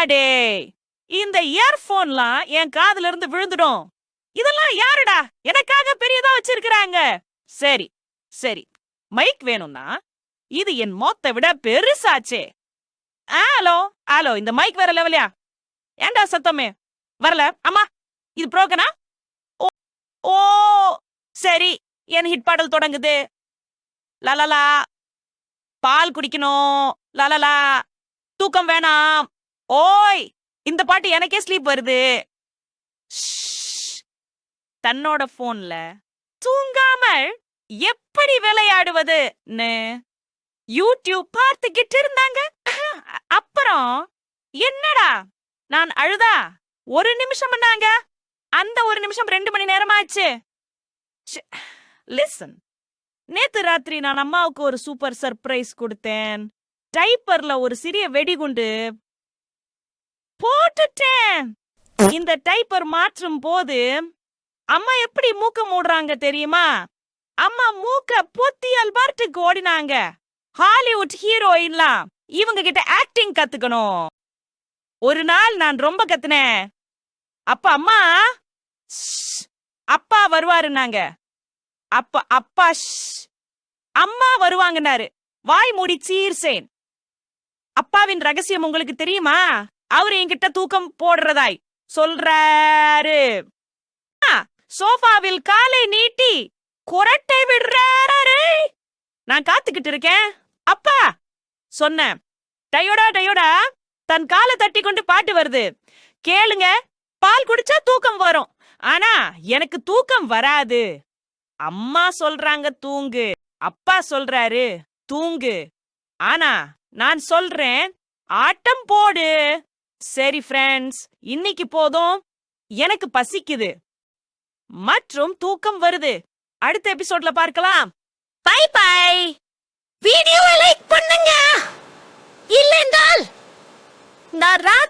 அடே இந்த இயர்போன்லாம் என் காதுல இருந்து விழுந்துடும். இதெல்லாம் யாருடா? எனக்காக பெரியதா வச்சிருக்கிறாங்க. சரி சரி மைக் வேணும்னா இது என் மொத்த விட பெருசாச்சே. ஹலோ ஹலோ இந்த மைக் வேற லெவலியா ஏன்டா சத்தமே? வரல அம்மா இது புரோக்கனா ஓ ஓ சரி என் ஹிட் பாடல் தொடங்குது. லலலா பால் குடிக்கணும் லலலா தூக்கம் வேணாம். ஓய் இந்த பாட்டு எனக்கே ஸ்லீப் வருது. தன்னோட போன்ல தூங்காமல் எப்படி விளையாடுவதுன்னு யூடியூப் பார்த்துக்கிட்டு இருந்தாங்க. அப்புறம் என்னடா நான் அழுதா? ஒரு நிமிஷம் பண்ணாங்க. அந்த ஒரு நிமிஷம் ரெண்டு மணி நேரமாச்சு. லிசன் நேத்து ராத்திரி நான் அம்மாவுக்கு ஒரு சூப்பர் சர்ப்ரைஸ் கொடுத்தேன். டைப்பர்ல ஒரு சிறிய வெடிகுண்டு போட்டுட்டேன் இந்த டைப்பர் மாற்றும் போது அம்மா எப்படி மூக்க மூடுறாங்க தெரியுமா? அம்மா மூக்க பொத்தியல் பாட்டுக்கு ஓடினாங்க. ஹாலிவுட் ஹீரோயின்லாம் இவங்க கிட்ட ஆக்டிங் கத்துக்கணும். ஒரு நாள் நான் ரொம்ப கத்துனேன். அப்ப அம்மா ஷ், அப்பா வருவாருன்னாங்க. அப்ப அப்பா ஷ், அம்மா வருவாங்கன்னாரு. வாய் மூடி சீர்சேன் அப்பாவின் ரகசியம் உங்களுக்கு தெரியுமா? அவரு என்கிட்ட தூக்கம் போடுறதாய். சொல்றாரு. ஆ, சோஃபாவில் காலை நீட்டி குரட்டை விடுறாரு. நான் காத்துக்கிட்டு இருக்கேன். அப்பா சொன்னேன். டயோடா டயோடா. தன் காலை தட்டி கொண்டு பாட்டு வருது. கேளுங்க பால் குடிச்சா தூக்கம் வரும். ஆனா எனக்கு தூக்கம் வராது. அம்மா சொல்றாங்க தூங்கு. அப்பா சொல்றாரு தூங்கு. ஆனா நான் சொல்றேன் ஆட்டம் போடு. சரி ஃப்ரெண்ட்ஸ் இன்னைக்கு போதும். எனக்கு பசிக்குது. மற்றும் தூக்கம் வருது. அடுத்த எபிசோட்ல பார்க்கலாம். பை பை வீடியோவை லைக் பண்ணுங்க. இல்லென்றால் நான் ராத்திரி